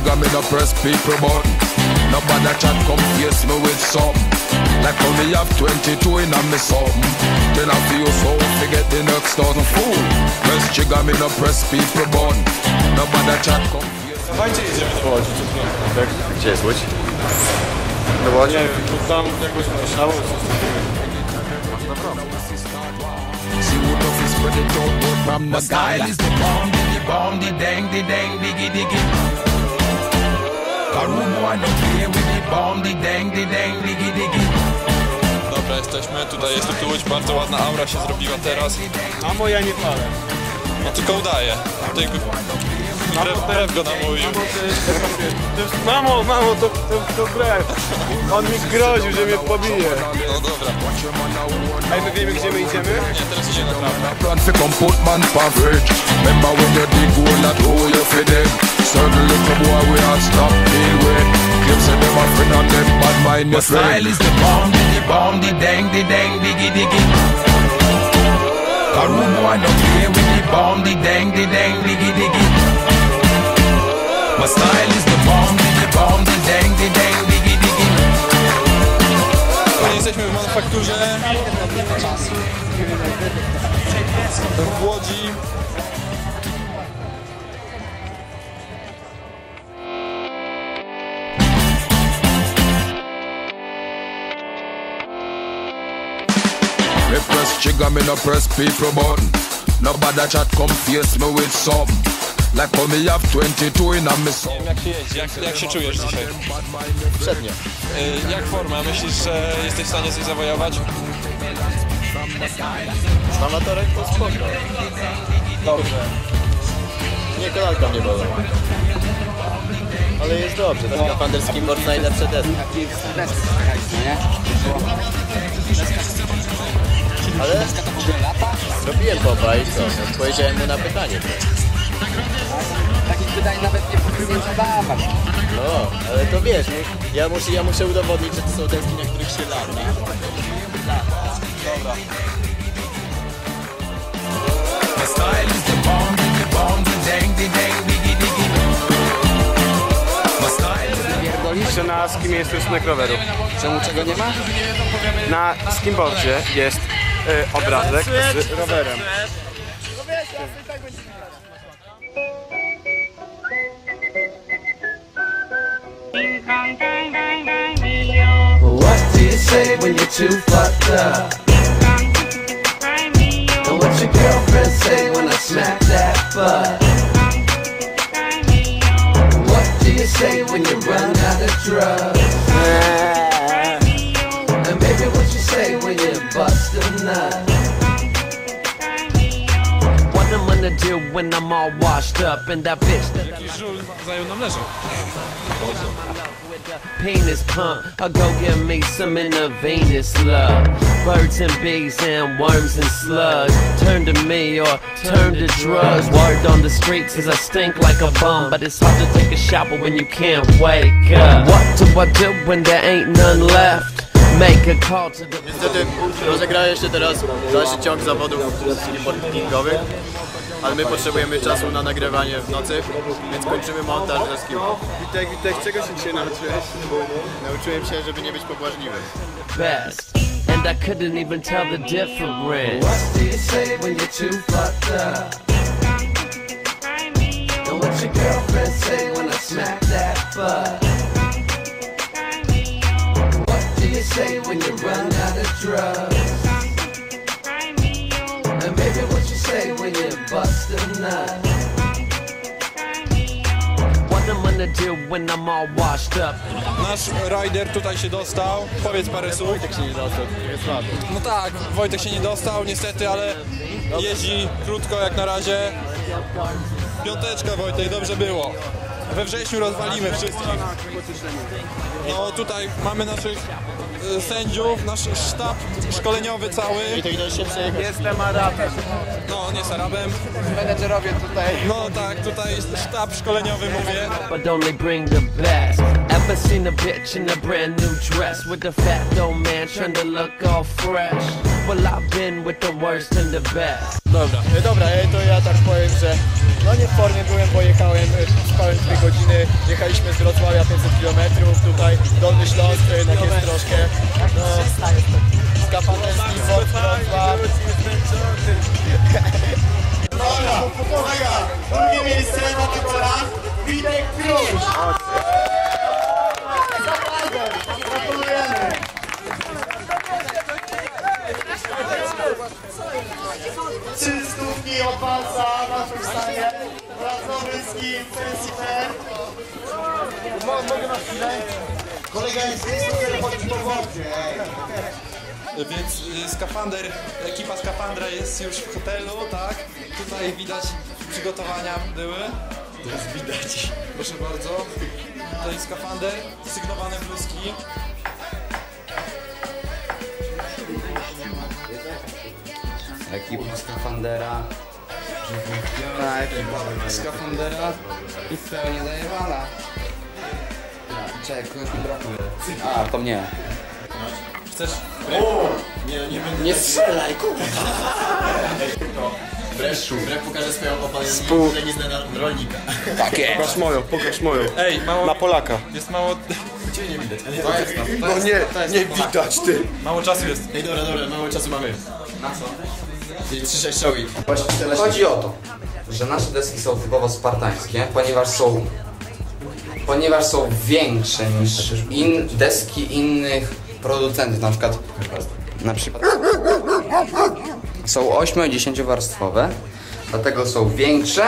trigger, me no press people button. Nobody chat come face me with something. Like how me have 22 in a me something. Then I feel so forget the next thousand fool. Press trigger, me no press people button. Nobody chat come face Dawajcie jedziemy do Łodzi. Tak? Gdzie jest Łódź? Do Łodzi? Nie wiem, tam jakoś myślało, coś takiego. See who tough is spread it out, but from the Style is the bomb, diggy bomb, the dang, the dang, diggy diggy. Karumo, I no play with the bomb, the dang, dang, diggy diggy. Dobra, jesteśmy. Tutaj jest tu Łódź, bardzo ładna aura się zrobiła teraz. A moja nie palę. No tylko udaje. Tutaj brew, brew go namówił. To jest, mamo, mamo, to, to, to brew. On mi groził, że mnie pobije. No dobra. A my wiemy, gdzie my idziemy? Nie, teraz idzie naprawdę. Plan fi come put man for fridge Remember when you dig hole that hole you fi dig Certain little boy we all stop deal with Claim say them a friend and them bad mind your Style friend is the bomb, diggy bomb, the dang, the dang, diggy diggy. Karumo, I no play with the bomb, the dang, the dang, diggy diggy. My style is the bomb, diggy bomb, the dang, the dang, diggy diggy. Tutaj jesteśmy w manufakturze. W Łodzi. Me press trigger, me no press people button Nobody chat come face me with something Like how me have 22 in a me something Jak się jeździ? Jak, jak się czujesz dzisiaj? Przednie. Y, Jak forma? Myślisz, że jesteś w stanie coś zawojować? Z amatorem to spoko. Dobrze. Nie, kolanka mnie bolą. Ale jest dobrze, ten skafander skimboard najlepsze deski. Ale robiłem popa i co? Odpowiedziałem mu na pytanie. Pytań nawet nie powinien zadawać. No, ale to wiesz, no, ja, muszę, ja muszę udowodnić, że to są deski, na których się lata. My style is the bomb, diggy bomb, the dang, the diggy diggy. Na skim jest rysunek roweru. Czemu czego nie ma? Na skimboardzie jest y, obrazek z rowerem. What do you say when you're too fucked up? What I'm gonna do when I'm all washed up and that bitch that Jakiś żul zajął nam leżą. penis pump. I'll go get me some in the intravenous love. Birds and bees and worms and slugs. Turn to me or turn to drugs. Word on the streets is I stink like a bum, but it's hard to take a shower when you can't wake up. What do I do when there ain't none left? Make a call to the Niestety rozegrałem się teraz dalszy ciąg zawodów skimboardingowych, ale my potrzebujemy czasu na nagrywanie w nocy, więc kończymy montaż na skim. Witek, Witek, czego się dzisiaj nauczyłeś? Nauczyłem się, żeby nie być pobłażliwy. best. And I couldn't even tell the difference. What do you say when you're too fucked up? And what your girlfriend say when I smack that butt? What do you say when you run out of drugs? When I'm all washed up? Nasz rider tutaj się dostał. Powiedz parę słów. Wojtek się nie dostał, jest słaby. No tak, Wojtek się nie dostał niestety, ale jeździ krótko jak na razie. Piąteczka Wojtek, dobrze było. We wrześniu rozwalimy wszystkich. No tutaj mamy naszych y, sędziów, nasz sztab szkoleniowy cały. I to idę się przejechać. Jestem Arabem. No, on jest Arabem. Menedżerowie tutaj. No tak, tutaj sztab szkoleniowy mówię. but only bring the best. Ever seen a bitch in a brand new dress with a fat old man trying to look all fresh? Well, I've been with the worst and the best. Dobra. E, Dobra, e, to ja tak powiem, że no nie w formie byłem, bo jechałem, e, spałem 2 godziny, jechaliśmy z Wrocławia 500 km, tutaj Dolny Śląsk, to jednak jest troszkę, Trzy stówki od palca w naszym stanie. Pracownicki Festival. Mogę na chwilę? Kolega jest z chodzi po wodzie. Więc y, skafander, ekipa skafandra jest już w hotelu, tak? Tutaj widać przygotowania były. To jest widać. Proszę bardzo. Tutaj skafander, sygnowane bluzki. Ekipa skafandera. Ta ekipa skafandera i w pełni zajebana. Czekaj, kogoś mi brakuje. A, to mnie. Chcesz? Nie strzelaj, kurwa! Wreszcie, wreszcie pokażę swoją opaleznę na rolnika. Tak jest. Pokaż moją, pokaż moją. Ej, mało, Na Polaka. jest mało, No nie, nie widać ty. mało czasu jest. Ej, dobra, dobra, mało czasu mamy. Na co? 3-6 czołgi. Chodzi o to, że nasze deski są typowo spartańskie, ponieważ są ponieważ są większe niż in, deski innych producentów, na przykład na przykład są 8-10 warstwowe, dlatego są większe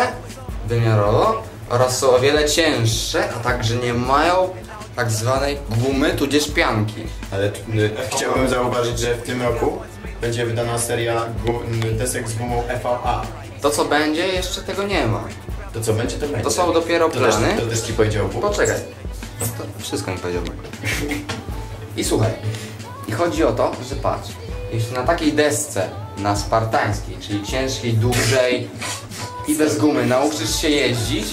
wymiarowo oraz są o wiele cięższe, a także nie mają tak zwanej gumy tudzież pianki. Ale y, chciałbym zauważyć, że w tym roku będzie wydana seria gu- desek z gumą FVA. To co będzie, jeszcze tego nie ma. To co będzie, to będzie. To są dopiero To też plany. to deski powiedział Bóg. Poczekaj. To wszystko mi powiedział. I słuchaj. I chodzi o to, że patrz. Jeśli na takiej desce, na spartańskiej, czyli ciężkiej, dużej i bez gumy, nauczysz się jeździć,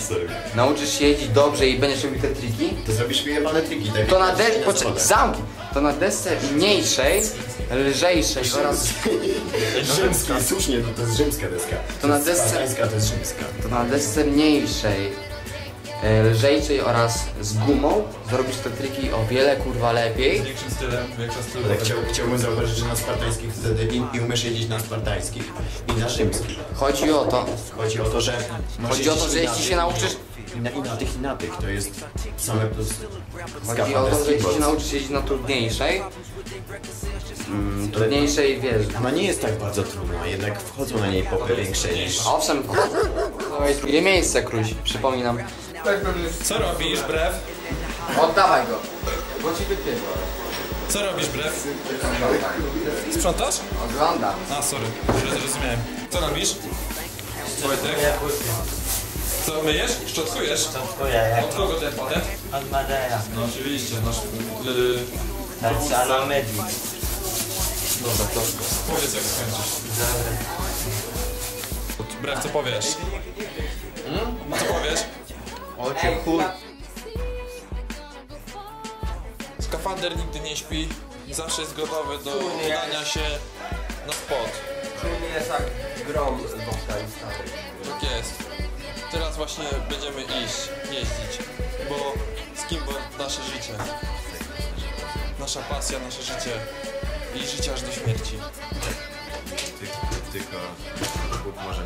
nauczysz się jeździć dobrze i będziesz robił te triki, To zrobisz mi jebane triki, tak to na na poczekaj, zamknij. To na desce mniejszej, lżejszej oraz Rzymska, słusznie, to, to jest rzymska deska. To na desce- Spartańska to jest rzymska. to na desce mniejszej, lżejszej oraz z gumą zrobisz te triki o wiele kurwa lepiej. Z większym stylem, większa styl. Ale chciał, chciałbym zauważyć, że na spartańskich wtedy i, i umiesz jeździć na spartańskich i na rzymskich. Chodzi o to, Chodzi o to, że Chodzi o to, że jeśli się nauczysz- I na, i na tych i na tych, to jest same plus Chodzi o to, że jeśli się nauczysz jeździć na trudniejszej, mm, trudniejszej wiesz. Ona nie jest tak bardzo trudna, jednak wchodzą na niej popy większe niż... Owszem, dawaj drugie miejsce, Kruś, przypominam. Co robisz, brew? Oddawaj go, bo ci wypierdolę. Co robisz, brew? Sprzątasz? Oglądam. A, sorry, źle zrozumiałem. Co robisz? Wojtek? Co, myjesz? Szczotkujesz? Szczotkuję, Od kogo ten patent? od Madera. No oczywiście, nasz... Yy, Dalsala Medic. dobra, to powiedz jak skończysz. Brew, co powiesz? Co powiesz? O cię chuj. Skafander nigdy nie śpi, zawsze jest gotowy do udania się na spot. nie jest jak grom z Tak jest. Teraz właśnie będziemy iść, jeździć, bo z kim bo nasze życie. Nasza pasja, nasze życie i życie aż do śmierci. Tylko może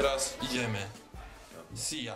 teraz idziemy. See ya.